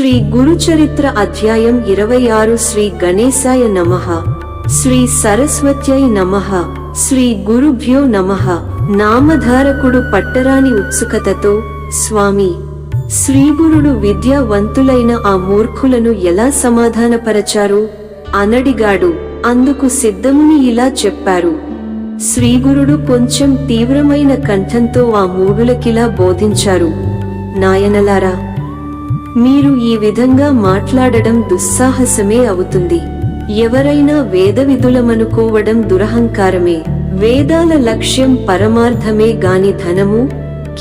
శ్రీ గురుచరిత్ర అధ్యాయం ఇరవై ఆరు శ్రీ గణేశాయ నమః. శ్రీ సరస్వత్యై నమః. శ్రీ గురుభ్యో నమః. నామధారకుడు పట్టరాని ఉత్సుకతతో స్వామి శ్రీగురుడు విద్యావంతులైన ఆ మూర్ఖులను ఎలా సమాధానపరచారు? అనడిగాడు. అందుకు సిద్ధముని ఇలా చెప్పారు. శ్రీగురుడు కొంచెం తీవ్రమైన కంఠంతో ఆ మూడులకిలా బోధించారు. నాయనలారా మీరు ఈ విధంగా మాట్లాడడం దుస్సాహసమే అవుతుంది. ఎవరైనా వేదవిధులమనుకోవడం దురహంకారమే. వేదాల లక్ష్యం పరమార్థమే గాని ధనము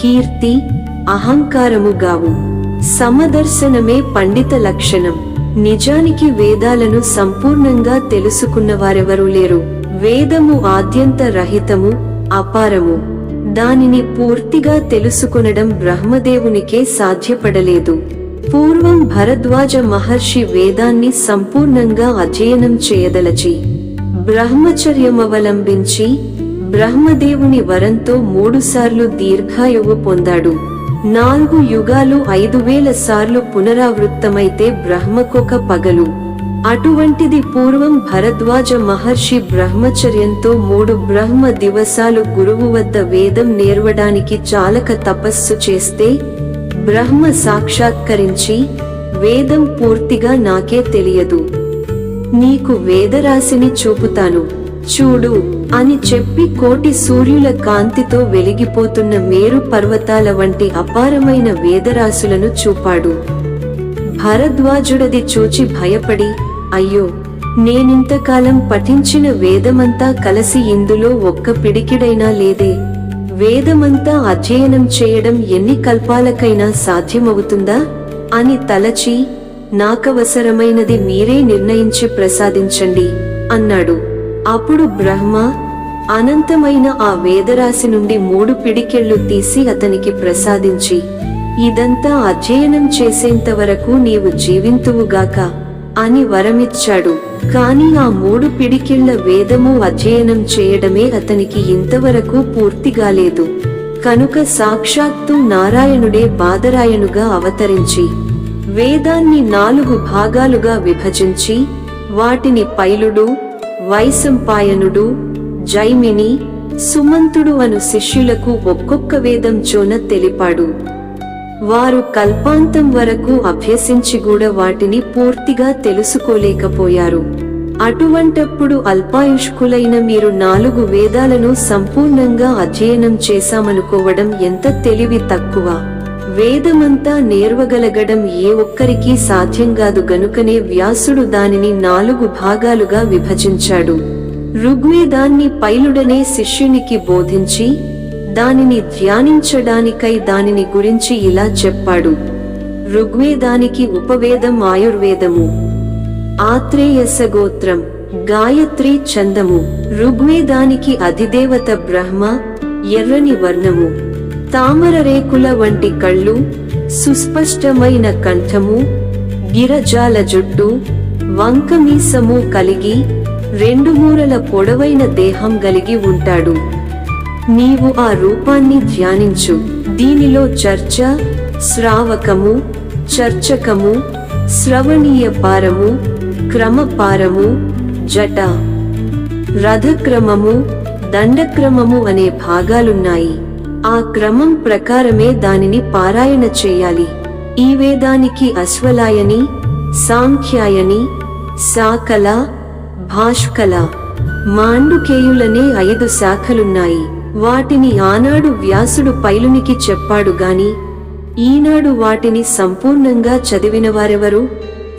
కీర్తి అహంకారము గావు. సమదర్శనమే పండిత లక్షణం. నిజానికి వేదాలను సంపూర్ణంగా తెలుసుకున్నవారెవరూ లేరు. వేదము ఆద్యంత రహితము అపారము. దానిని పూర్తిగా తెలుసుకొనడం బ్రహ్మదేవునికే సాధ్యపడలేదు. పూర్వం భరద్వాజ మహర్షి వేదాన్ని సంపూర్ణంగా అధ్యయనం చేయదలచి బ్రహ్మచర్యమవలంబించి బ్రహ్మదేవుని వరంతో మూడుసార్లు దీర్ఘాయువు పొందాడు. నాలుగు యుగాలు ఐదు వేల సార్లు పునరావృత్తమైతే బ్రహ్మకొక పగలు. అటువంటిది పూర్వం భరద్వాజ మహర్షి బ్రహ్మచర్యంతో మూడు బ్రహ్మ దివసాలు గురువు వద్ద వేదం నేర్వడానికి చాలక తపస్సు చేస్తే బ్రహ్మ సాక్షాత్కరించి వేదం పూర్తిగా నాకే తెలియదు. నీకు వేదరాశిని చూపుతాను. చూడు అని చెప్పి కోటి సూర్యుల కాంతితో వెలిగిపోతున్న మేరు పర్వతాల వంటి అపారమైన వేదరాశులను చూపాడు. భరద్వాజుడది చూచి భయపడి అయ్యో నేనింతకాలం పఠించిన వేదమంతా కలసి ఇందులో ఒక్క పిడికిడైనా లేదే. వేదమంతా అధ్యయనం చేయడం ఎన్ని కల్పాలకైనా సాధ్యమవుతుందా? అని తలచి నాకవసరమైనది మీరే నిర్ణయించి ప్రసాదించండి అన్నాడు. అప్పుడు బ్రహ్మ అనంతమైన ఆ వేదరాశి నుండి మూడు పిడికెళ్ళు తీసి అతనికి ప్రసాదించి ఇదంతా అధ్యయనం చేసేంత వరకు నీవు జీవింతువుగాక. అని వరమిచ్చాడు. కాని ఆ మూడు పిడికిళ్ళ వేదము అధ్యయనం చేయడమే అతనికి ఇంతవరకు పూర్తిగాలేదు కనుక సాక్షాత్తు నారాయణుడే బాదరాయణుగా అవతరించి వేదాన్ని నాలుగు భాగాలుగా విభజించి వాటిని పైలుడు వైశంపాయనుడు జైమిని సుమంతుడు అను శిష్యులకు ఒక్కొక్క వేదం చోన తెలిపాడు. వారు కల్పాంతం వరకు అభ్యసించి కూడా వాటిని పూర్తిగా తెలుసుకోలేకపోయారు. అటువంటప్పుడు అల్పాయుష్కులైన మీరు నాలుగు వేదాలను సంపూర్ణంగా అధ్యయనం చేశామనుకోవడం ఎంత తెలివి తక్కువ. వేదమంతా నేర్వగలగడం ఏ ఒక్కరికీ సాధ్యం కాదు గనుకనే వ్యాసుడు దానిని నాలుగు భాగాలుగా విభజించాడు. ఋగ్వేదాన్ని పైలుడనే శిష్యునికి బోధించి దానిని ధ్యానించడానికై దానిని గురించి ఇలా చెప్పాడు. ఋగ్వేదానికి ఉపవేదం ఆయుర్వేదము. ఆత్రేయస గోత్రం గాయత్రి చందము. ఋగ్వేదానికి అధిదేవత బ్రహ్మ ఎర్రని వర్ణము. తామర రేకుల వంటి కళ్ళు సుస్పష్టమైన కంఠము గిరజాల జుట్టు వంకమీసము కలిగి రెండు మూరల పొడవైన దేహం కలిగి ఉంటాడు. నీవు ఆ రూపాన్ని ధ్యానించు. దీనిలో చర్చ శ్రావకము చర్చకము శ్రవణీయ పారము క్రమపారము జట రథక్రమము దండక్రమము అనే భాగాలున్నాయి. ఆ క్రమం ప్రకారమే దానిని పారాయణ చేయాలి. ఈ వేదానికి అశ్వలాయని సాంఖ్యాయని సాకల భాష్కల మాండుకేయులనే ఐదు శాఖలున్నాయి. వాటిని ఆనాడు వ్యాసుడు పైలునికి చెప్పాడు గాని ఈనాడు వాటిని సంపూర్ణంగా చదివినవారెవరు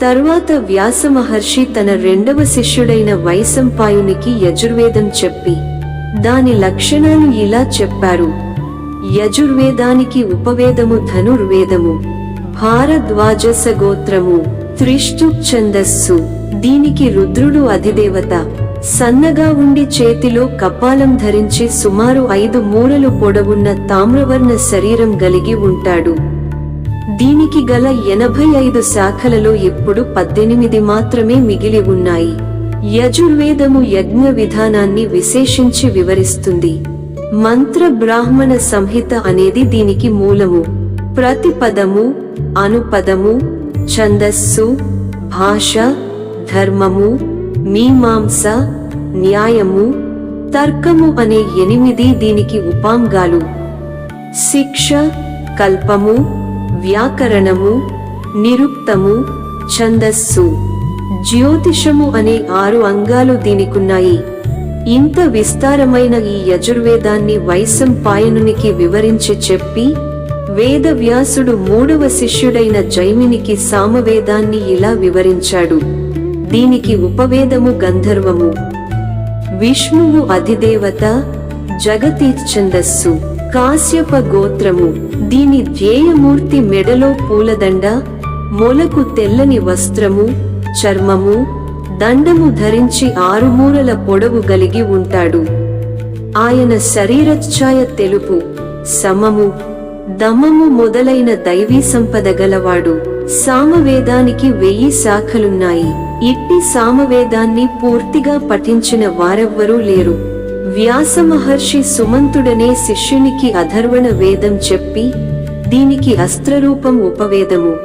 తరువాత వ్యాస మహర్షి తన రెండవ శిష్యుడైన వైసంపాయునికి యజుర్వేదం చెప్పి దాని లక్షణాలు ఇలా చెప్పారు. యజుర్వేదానికి ఉపవేదము ధనుర్వేదము భారద్వాజస గోత్రము త్రిష్టు ఛందస్సు దీనికి రుద్రుడు అధిదేవత. సన్నగా ఉండి చేతిలో కపాలం ధరించి సుమారు ఐదు మూరలు పొడవున్న తామ్రవర్ణ శరీరం కలిగి ఉంటాడు. దీనికి గల ఎనభై ఐదు శాఖలలో ఇప్పుడు పద్దెనిమిది మాత్రమే మిగిలి ఉన్నాయి. యజుర్వేదము యజ్ఞ విధానాన్ని విశేషించి వివరిస్తుంది. మంత్ర బ్రాహ్మణ సంహిత అనేది దీనికి మూలము. ప్రతి పదము అనుపదము ఛందస్సు భాష ధర్మము మీమాంస న్యాయము తర్కము అనే ఎనిమిది దీనికి ఉపాంగాలు. శిక్ష కల్పము వ్యాకరణము నిరుక్తము ఛందస్సు. జ్యోతిషము అనే ఆరు అంగాలు దీనికున్నాయి. ఇంత విస్తారమైన ఈ యజుర్వేదాన్ని వైశంపాయనునికి వివరించి చెప్పి వేదవ్యాసుడు మూడవ శిష్యుడైన జైమినికి సామవేదాన్ని ఇలా వివరించాడు. దీనికి ఉపవేదము గంధర్వము. విష్ణువు అధిదేవత జగతీచ్ఛందస్సు ఛందస్సు కాశ్యప గోత్రము. దీని ధ్యేయమూర్తి మెడలో పూలదండ మొలకు తెల్లని వస్త్రము చర్మము దండము ధరించి ఆరుమూరల పొడవు గలిగి ఉంటాడు. ఆయన శరీరఛాయ తెలుపు సమము దమము మొదలైన దైవీ సంపద గలవాడు సామవేదానికి వెయ్యి శాఖలున్నాయి. ఇట్టి సామవేదాన్ని పూర్తిగా పఠించిన వారెవ్వరూ లేరు. వ్యాస మహర్షి సుమంతుడనే శిష్యునికి అధర్వణ వేదం చెప్పి దీనికి అస్త్రరూపం ఉపవేదము.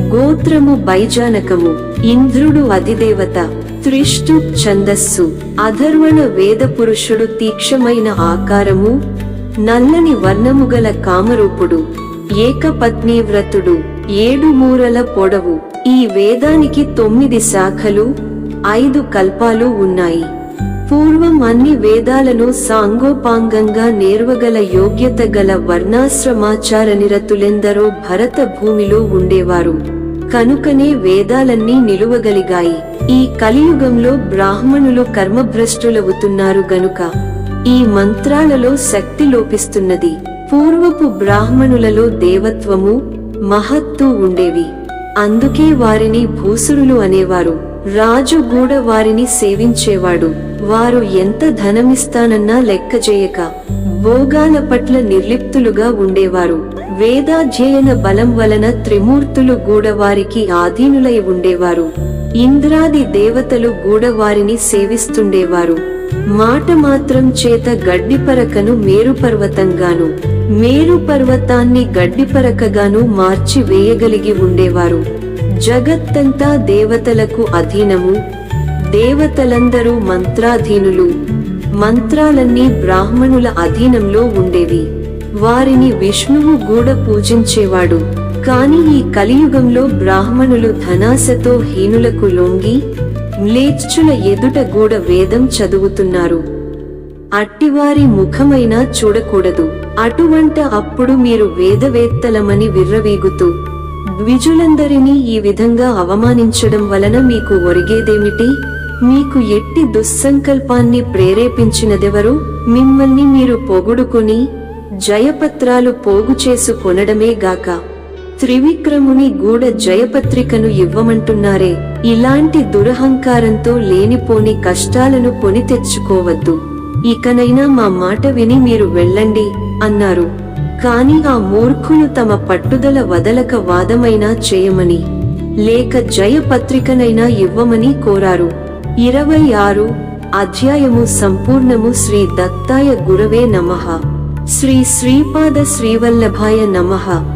గోత్రము బైజానకము. ఇంద్రుడు అధిదేవత. త్రిష్టు ఛందస్సు. అధర్వణ వేద పురుషుడు తీక్షమైన ఆకారము. నల్లని వర్ణము గల కామరూపుడు ఏకపత్ని వ్రతుడు ఏడు మూరల పొడవు. ఈ వేదానికి తొమ్మిది శాఖలు ఐదు కల్పాలు ఉన్నాయి. పూర్వం అన్ని వేదాలను సాంగోపాంగంగా నేర్వగల యోగ్యత గల వర్ణాశ్రమాచార నిరతులెందరో భరత భూమిలో ఉండేవారు. కనుకనే వేదాలన్నీ నిలువగలిగాయి. ఈ కలియుగంలో బ్రాహ్మణులు కర్మభ్రష్టులవుతున్నారు గనుక ఈ మంత్రాలలో శక్తి లోపిస్తున్నది. పూర్వపు బ్రాహ్మణులలో దేవత్వము మహత్తు ఉండేవి. అందుకే వారిని భూసురులు అనేవారు. రాజు గూడ వారిని సేవించేవాడు. వారు ఎంత ధనమిస్తానన్నా లెక్క చేయక భోగాల పట్ల నిర్లిప్తులుగా ఉండేవారు. వేదాధ్యయన బలం వలన త్రిమూర్తులు గూడవారికి ఆధీనులై ఉండేవారు. ఇంద్రాది దేవతలు గూడవారిని సేవిస్తుండేవారు. మాట మాత్రం చేత గడ్డిపరకను మేరు పర్వతంగాను మేరు పర్వతాన్ని గడ్డిపరకగాను మార్చి వేయగలిగి ఉండేవారు. జగత్తంతా దేవతలకు అధీనము. దేవతలందరూ మంత్రాధీనులు. మంత్రాలన్నీ బ్రాహ్మణుల అధీనంలో ఉండేవి. వారిని విష్ణువు గూడ పూజించేవాడు. కాని ఈ కలియుగంలో బ్రాహ్మణులు ధనాశతో హీనులకు లొంగి మ్లేచ్చుల ఎదుట గూడ వేదం చదువుతున్నారు. అట్టివారి ముఖమైనా చూడకూడదు. అటువంట అప్పుడు మీరు వేదవేత్తలమని విర్రవీగుతూ ద్విజులందరినీ ఈ విధంగా అవమానించడం వలన మీకు ఒరిగేదేమిటి? మీకు ఎట్టి దుస్సంకల్పాన్ని ప్రేరేపించినదెవరు? మిమ్మల్ని మీరు పొగుడుకొని జయపత్రాలు పోగు చేసుకొనడమే గాక. త్రివిక్రముని గూఢ జయపత్రికను ఇవ్వమంటున్నారే. ఇలాంటి దురహంకారంతో లేనిపోని కష్టాలను కొని తెచ్చుకోవద్దు. ఇకనైనా మా మాట విని మీరు వెళ్ళండి అన్నారు. కాని ఆ మూర్ఖులు తమ పట్టుదల వదలక వాదమైనా చేయమని లేక జయపత్రికనైనా ఇవ్వమని కోరారు. ఇరవై ఆరు అధ్యాయము సంపూర్ణము శ్రీ దత్తాయ గురవే నమః. శ్రీ శ్రీపాద శ్రీవల్లభాయ నమః.